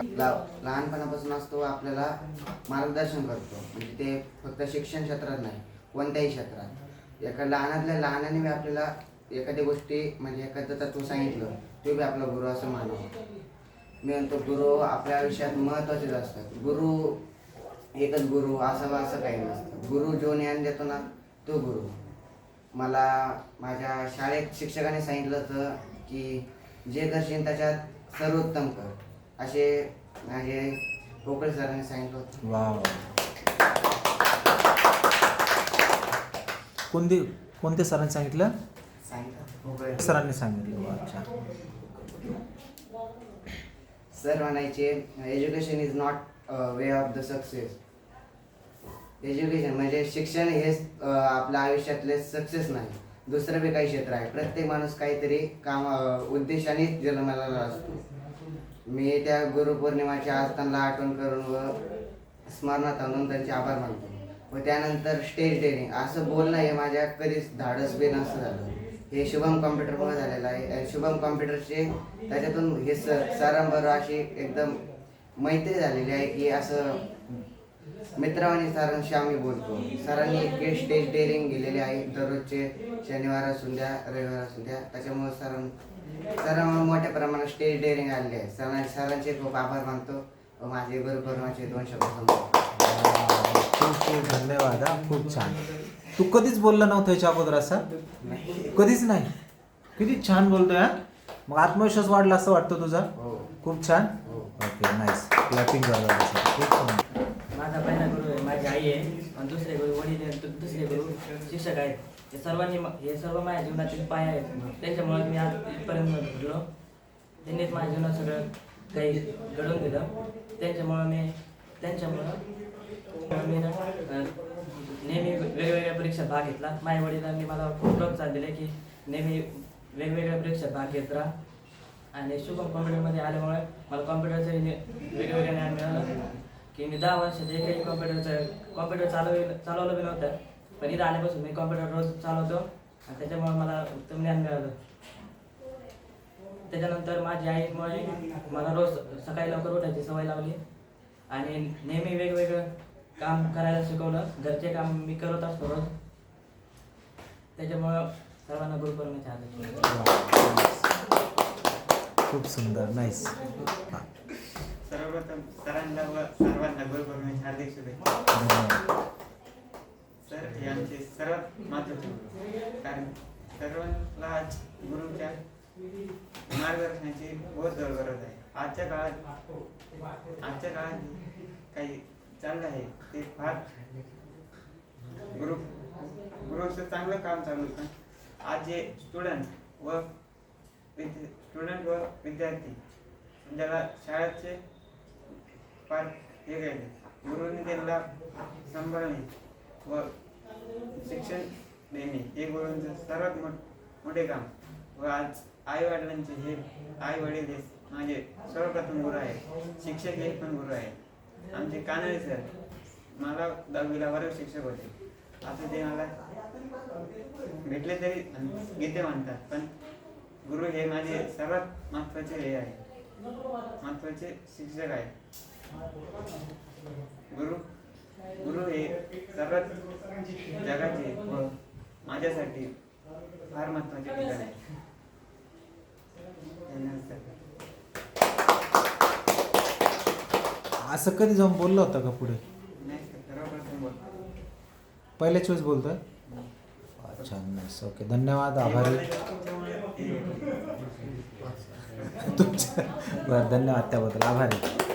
आपला लहानपणापासून असतो आपल्याला मार्गदर्शन करतो. म्हणजे ते फक्त शिक्षण क्षेत्रात नाही कोणत्याही क्षेत्रात. एका लहानातल्या लहानाने बी आपल्याला एखादी गोष्टी म्हणजे एखादं तत्व सांगितलं ते बी आपला गुरु असं मानव मी म्हणतो गुरु आपल्या आयुष्यात महत्त्वाचेच असतात. गुरु एकच गुरु असं असं काही नसतं. गुरु जो ज्ञान देतो ना तो गुरु. मला माझ्या शाळेत शिक्षकाने सांगितलं होतं की जे करशील त्याच्यात सर्वोत्तम कर. असे माझे पोकळ सरांनी सांगितलं होतं. वा कोणते कोणते सरांनी सांगितलं? सांगितलं पोकळ सरांनी सांगितलं वा अच्छा. सर म्हणायचे education is not way of the success education म्हणजे शिक्षण हेच अं, आपल्या आयुष्यातले सक्सेस नाही. दुसरं बी काही क्षेत्र आहे. प्रत्येक माणूस काहीतरी काम अं, उद्देशाने जन्माला असतो मी त्या गुरुपौर्णिमाच्या आस्थानला आठवण करून व स्मरणात आणून त्यांचे आभार मानतो. व त्यानंतर स्टेज डेअरिंग असं बोलणं हे माझ्या कधीच धाडस बी नसतं झालं. हे शुभम कॉम्प्युटरमुळे झालेलं आहे. आणि शुभम कॉम्प्युटरचे त्याच्यातून हे स सरांबरोबर अशी एकदम मैत्री झालेली आहे की असं मित्रांनी सरांशी आम्ही बोलतो. सरांनी इतके स्टेज डेअरिंग गेलेले आहे. दररोजचे शनिवार असून द्या रविवार असून द्या. त्याच्यामुळे सरां सरांमुळे मोठ्या प्रमाणात स्टेज डेअरिंग आलेली आहे सरां सरांचे खूप आभार मानतो. व माझे गुरुपौर्णिमाचे दोन शब्द सांगतो खूप खूप धन्यवाद हा. खूप छान. तू कधीच बोलला नव्हतं याच्या अगोदर असं? कधीच नाही? किती छान बोलतोय हा. मग आत्मविश्वास वाढला असं वाटतं तुझा? हो. खूप छान. हो. ओके नाईस क्लॅपिंग खूप छान. माझा पहिला गुरु आहे. आई आहे आणि दुसरे गुरु वडील आहे, दुसरे गुरु शिक्षक आहेत. हे सर्वांनी हे सर्व माझ्या जीवनातील पाय आहेत. त्यांच्यामुळे मी आज इथपर्यंत घडलो त्यांनीच माझ्या जीवनात सगळं काही घडवून दिलं. त्यांच्यामुळं मी त्यांच्यामुळं मी नेहमी वेगवेगळ्या परीक्षात भाग घेतला. माझ्या वडिलांनी मला खूप प्रोत्साहन दिले की नेहमी वेगवेगळ्या परीक्षात भाग घेत राहा. आणि शुभम कॉम्प्युटरमध्ये आल्यामुळे मला कॉम्प्युटरचं वेगवेगळ्या ज्ञान मिळालं. की मी दहा वर्षात एकही कॉम्प्युटरचं कॉम्प्युटर चालव चालवलं बी नव्हतं. पण इथं आल्यापासून मी कॉम्प्युटर रोज चालवतो. आणि त्याच्यामुळे मला उत्तम ज्ञान मिळालं. त्याच्यानंतर माझी आईमुळे मला रोज सकाळी लवकर उठायची सवय लावली. आणि नेहमी वेगवेगळं काम करायला शिकवलं. घरचे काम मी करत असतो रोज. त्याच्यामुळं सर्वांना गुरुपौर्णिमेच्या हार्दिक खूप सुंदर. नाईस सर्वप्रथम सरांना व सर्वांना हार्दिक शुभेच्छा. सर हे आमचे सर्वात महत्त्वाचे कारण सर्वांना आज गुरुच्या मार्गदर्शनाची बहुत जवळ गरज आहे. आजच्या काळात आजच्या काळात काही चाललं आहे ते फार गुरु गुरुचं चांगलं काम चालू होतं आज जे स्टुडंट व स्टुडंट व विद्यार्थी ज्याला शाळेचे फार हे गेले गुरुने त्यांना सांभाळणे व शिक्षण देणे हे गुरुंचं सर्वात मोठे काम. व आज आई वडिलांचे हे आई वडील हे माझे सर्वप्रथम गुरु आहे शिक्षक हे पण गुरु आहे आमचे कानडे सर मला दहावीला वर्ग शिक्षक होते. असं ते मला भेटले तरी गीते म्हणतात. पण गुरु हे माझे सर्वात महत्त्वाचे हे आहे. महत्त्वाचे शिक्षक आहे. गुरु गुरु हे सर्वात जगाचे व माझ्यासाठी फार महत्त्वाचे ठिकाण आहे. असं कधी जाऊन बोललं होतं का पुढे? नाही सर सर्वप्रथम बोल पहिल्याच वेळेस बोलतोय? अच्छा नाईस ओके धन्यवाद आभारी. हे- तुमच्या बरं धन्यवाद त्याबद्दल. आभारी.